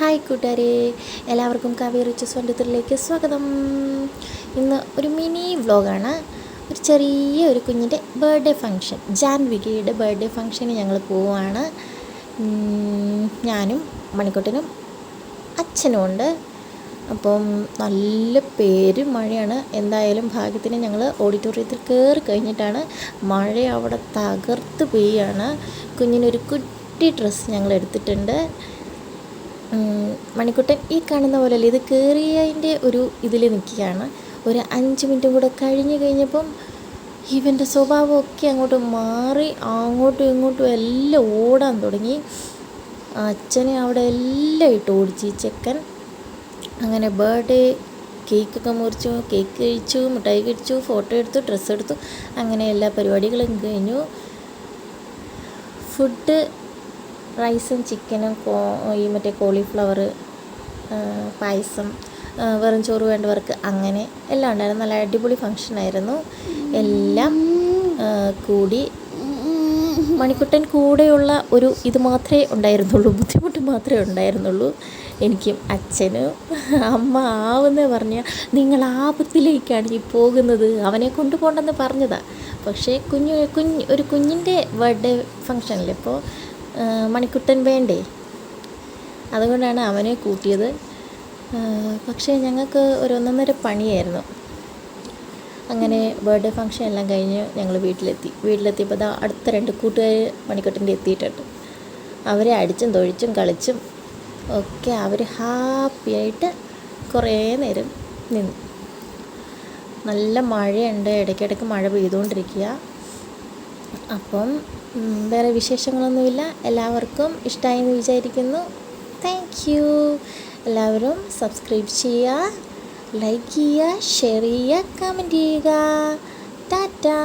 Hi കൂട്ടുകാരെ എല്ലാവർക്കും കവി റിച്ചസ് വണ്ടത്തിലേക്ക് സ്വാഗതം. ഇന്ന് ഒരു മിനി വ്ലോഗാണ്. ഒരു ചെറിയ ഒരു കുഞ്ഞിന്റെ ബർത്ത്ഡേ ഫങ്ഷൻ ജാൻവികയുടെ ബർത്ത്ഡേ ഫങ്ഷന് ഞങ്ങൾ പോവുകയാണ്. ഞാനും മണിക്കുട്ടനും അച്ഛനും ഉണ്ട്. അപ്പം നല്ല പേര് മഴയാണ്. എന്തായാലും ഭാഗ്യത്തിന് ഞങ്ങൾ ഓഡിറ്റോറിയത്തിൽ കയറി കഴിഞ്ഞിട്ടാണ്. മഴ അവിടെ തകർത്ത് പെയ്യാണ്. കുഞ്ഞിനൊരു കുട്ടി ഡ്രസ്സ് ഞങ്ങൾ എടുത്തിട്ടുണ്ട്. മണിക്കുട്ടൻ ഈ കാണുന്ന പോലെയല്ല. ഇത് കയറിയതിന്റെ ഒരു ഇതിൽ നിൽക്കുകയാണ്. ഒരു അഞ്ച് മിനിറ്റും കൂടെ കഴിഞ്ഞ് കഴിഞ്ഞപ്പം ഇവന്റെ സ്വഭാവമൊക്കെ അങ്ങോട്ട് മാറി അങ്ങോട്ടും ഇങ്ങോട്ടും എല്ലാം ഓടാൻ തുടങ്ങി. അച്ഛനെ അവിടെ എല്ലാം ഇട്ട് ഓടിച്ച്. ചെക്കൻ അങ്ങനെ ബർത്ത്ഡേ കേക്കൊക്കെ മുറിച്ചു കേക്ക് കഴിച്ചു മിഠായി കഴിച്ചു ഫോട്ടോ എടുത്തു ഡ്രസ്സ് എടുത്തു. അങ്ങനെ എല്ലാ പരിപാടികളും കഴിഞ്ഞു. ഫുഡ് റൈസും ചിക്കനും ഈ മറ്റേ കോളിഫ്ലവർ പായസം വെറും ചോറ് വേണ്ടവർക്ക് അങ്ങനെ എല്ലാം ഉണ്ടായിരുന്നു. നല്ല അടിപൊളി ഫങ്ഷനായിരുന്നു എല്ലാം കൂടി മണിക്കുട്ടൻ കൂടെയുള്ള ഒരു ഇത് മാത്രമേ ഉണ്ടായിരുന്നുള്ളൂ. ബുദ്ധിമുട്ട് മാത്രമേ ഉണ്ടായിരുന്നുള്ളൂ. എനിക്കും അച്ഛനും അമ്മ ആവുന്നേ പറഞ്ഞ നിങ്ങൾ ആപത്തിലേക്കാണ് ഈ പോകുന്നത്. അവനെ കൊണ്ടുപോകണ്ടെന്ന് പറഞ്ഞതാണ് പക്ഷേ കുഞ്ഞു കുഞ്ഞ് ഒരു കുഞ്ഞിന്റെ ബർത്ത്ഡേ ഫങ്ഷനിൽ ഇപ്പോൾ മണിക്കുട്ടൻ വേണ്ടേ? അതുകൊണ്ടാണ് അവനെ കൂട്ടിയത്. പക്ഷേ ഞങ്ങൾക്ക് ഒരു ഒന്നൊന്നര പണിയായിരുന്നു. അങ്ങനെ ബർത്ത്ഡേ ഫങ്ഷൻ എല്ലാം കഴിഞ്ഞ് ഞങ്ങൾ വീട്ടിലെത്തി. വീട്ടിലെത്തിയപ്പോൾ ദാ അടുത്ത രണ്ട് കൂട്ടുകാർ മണിക്കുട്ടന്റെ എത്തിയിട്ടുണ്ട്. അവരെ അടിച്ചും തൊഴിച്ചും കളിച്ചും ഒക്കെ അവർ ഹാപ്പിയായിട്ട് കുറേ നേരം നിന്നു. നല്ല മഴയുണ്ട്. ഇടയ്ക്കിടയ്ക്ക് മഴ പെയ്തുകൊണ്ടിരിക്കുക. അപ്പം വേറെ വിശേഷങ്ങളൊന്നുമില്ല. എല്ലാവർക്കും ഇഷ്ടമായി എന്ന് വിചാരിക്കുന്നു. താങ്ക് യു എല്ലാവരും സബ്സ്ക്രൈബ് ചെയ്യുക ലൈക്ക് ചെയ്യുക ഷെയർ ചെയ്യുക കമന്റ് ചെയ്യുക. ടാറ്റാ